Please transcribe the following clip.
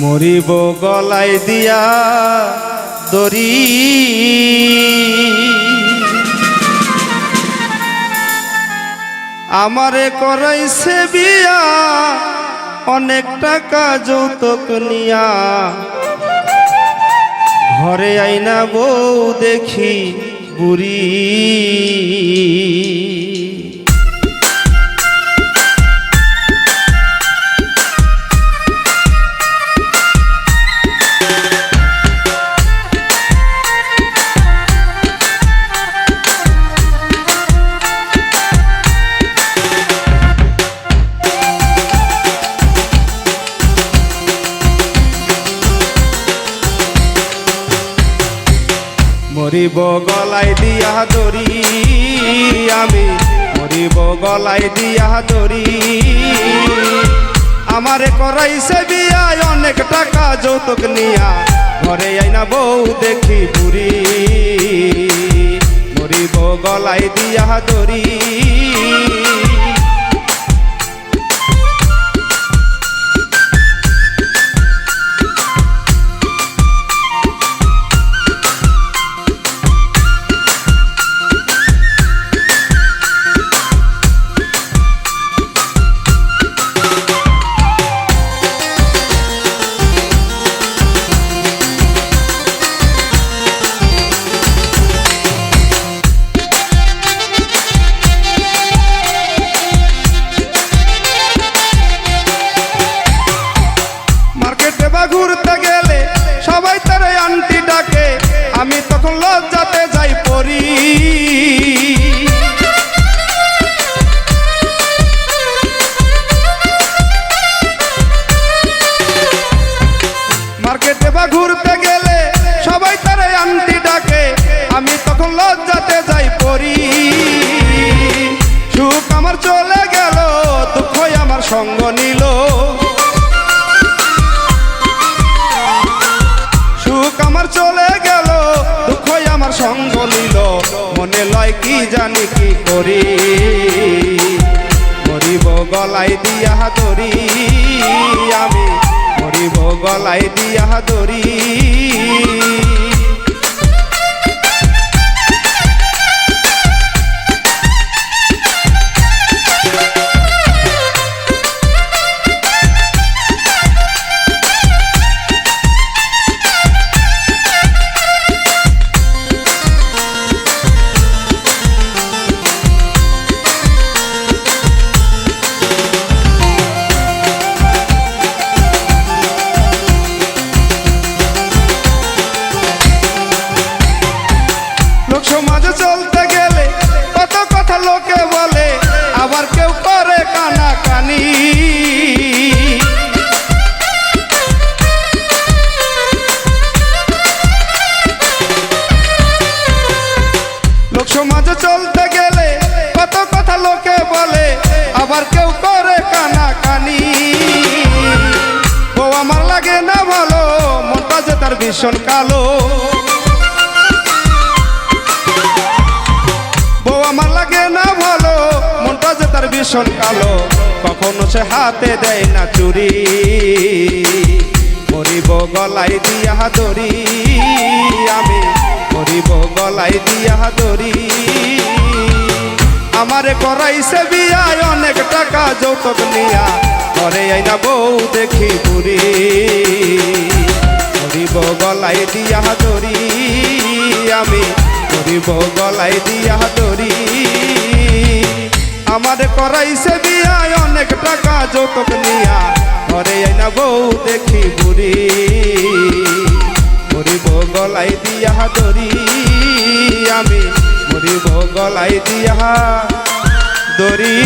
মরিব গলাই দিয়া দড়ি। আমারে করাইছে বিয়া, অনেক টাকা যৌতুক নিয়া। ঘরে আইনা বউ দেখি বুড়ি। মরিব গলায় দিয়া দড়ি, আমি মরিব গলায় দিয়া দড়ি। আমারে করাইছে বিয়ায় অনেক টাকা যৌতুক নিয়া, ঘরে আইনা বউ দেখি বুড়ি। মরিব গলায় দিয়া দড়ি। লজ্জাতে যাই পড়ি মার্কেটে বা ঘুরতে গেলে সবাই তার আন্টি ডাকে, আমি তখন লজ্জাতে যাই পড়ি সুখ আমার চলে গেল, দুঃখই আমার সঙ্গ নিল। লয় কি জানি কি করি? মরিব গলাই দিয়া দড়ি আমি মরিব গলাই দিয়া দড়ি চলতে গেলে কত কথা লোকে বলে, আবার কেউ করে কানা কানি লোক সমাজে চলতে গেলে কত কথা লোকে বলে, আবার কেউ করে কানা কানি ও আমার লাগে না ভালো, মনটা যে তার ভীষণ কালো। ভীষণ কালো, কখনো সে হাতে দেয় না চুরি। মরিব গলায় দিয়া দড়ি আমি মরিব গলায় দিয়া দড়ি আমারে করাইছে বিয়ায় অনেক টাকা যৌতুক নিয়া, ঘরে আইনা বউ দেখি বুড়ি। মরিব গলায় দিয়া দড়ি আমি মরিব গলায় দিয়া দড়ি আমারে করাইছে বিয়ায় অনেক টাকা যৌতুক নিয়া। ঘরে আইনা বউ দেখি বুড়ি। মরিব গলাই দিয়া দরি আমি মরিব গলাই দিয়া দড়ি।